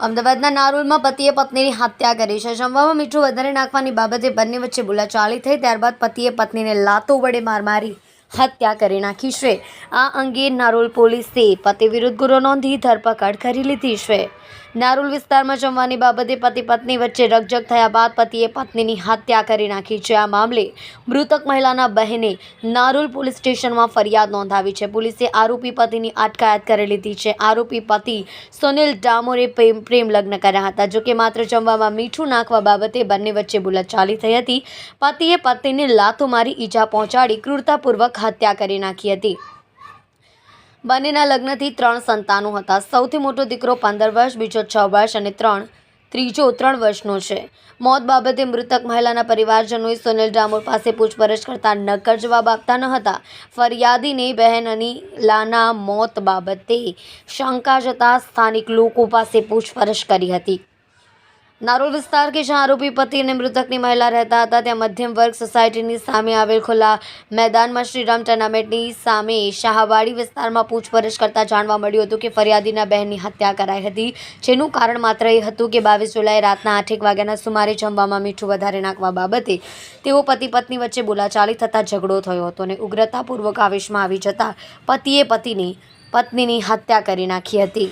અમદાવાદના નારોલમાં પતિએ પત્નીની હત્યા કરી. છે જમવામાં મીઠું વધારે નાખવાની બાબતે બંને વચ્ચે બોલાચાલી થઈ. ત્યારબાદ પતિએ પત્નીને લાતો વડે માર મારી. હત્યા કરી નાખી છે. આ અંગે નારોલ પોલીસે પતિ વિરુદ્ધ ગુનો નોંધી ધરપકડ કરી લીધી છે. નારોલ વિસ્તારમાં જમવાની બાબતે પતિ પત્ની વચ્ચે રકજક થયા બાદ પતિએ પત્નીની હત્યા કરી નાખી છે. આ મામલે મૃતક મહિલાના બહેને નારોલ પોલીસ સ્ટેશનમાં ફરિયાદ નોંધાવી છે. પોલીસે આરોપી પતિની અટકાયત કરી લીધી છે. આરોપી પતિ સુનિલ ડામોરે પ્રેમ પ્રેમ લગ્ન કર્યા હતા. જોકે માત્ર જમવામાં મીઠું નાખવા બાબતે બંને વચ્ચે બોલાચાલી થઈ હતી. પતિએ પત્નીને લાતો મારી ઈજા પહોંચાડી ક્રૂરતાપૂર્વક હત્યા કરી નાખી હતી. બંનેના લગ્નથી ત્રણ સંતાનો હતા. સૌથી મોટો દીકરો પંદર વર્ષ, બીજો છ વર્ષ અને ત્રણ, ત્રીજો ત્રણ વર્ષનો છે. મોત બાબતે મૃતક મહિલાના પરિવારજનોએ સુનિલ ડામોર પાસે પૂછપરછ કરતા નક્કર જવાબ આપતા ન હતા. ફરિયાદીની બહેન અનિલાના મોત બાબતે શંકા જતા સ્થાનિક લોકો પાસે પૂછપરછ કરી હતી. નારોલ વિસ્તાર કે જ્યાં આરોપી, પતિ અને મૃતકની મહિલા રહેતા હતા, ત્યાં મધ્યમ વર્ગ સોસાયટીની સામે આવેલ ખુલ્લા મેદાનમાં શ્રીરામ ટર્નામેન્ટની સામે શાહવાડી વિસ્તારમાં પૂછપરછ કરતા જાણવા મળ્યું હતું કે ફરિયાદીના બહેનની હત્યા કરાઈ હતી, જેનું કારણ માત્ર એ હતું કે બાવીસ જુલાઈ રાતના આઠેક વાગ્યાના સુમારે જમવામાં મીઠું વધારે નાખવા બાબતે તેઓ પતિ, પત્ની વચ્ચે બોલાચાલી થતાં ઝઘડો થયો હતો અને ઉગ્રતાપૂર્વક આવેશમાં આવી જતા પતિએ પતિની, પત્નીની હત્યા કરી નાખી હતી.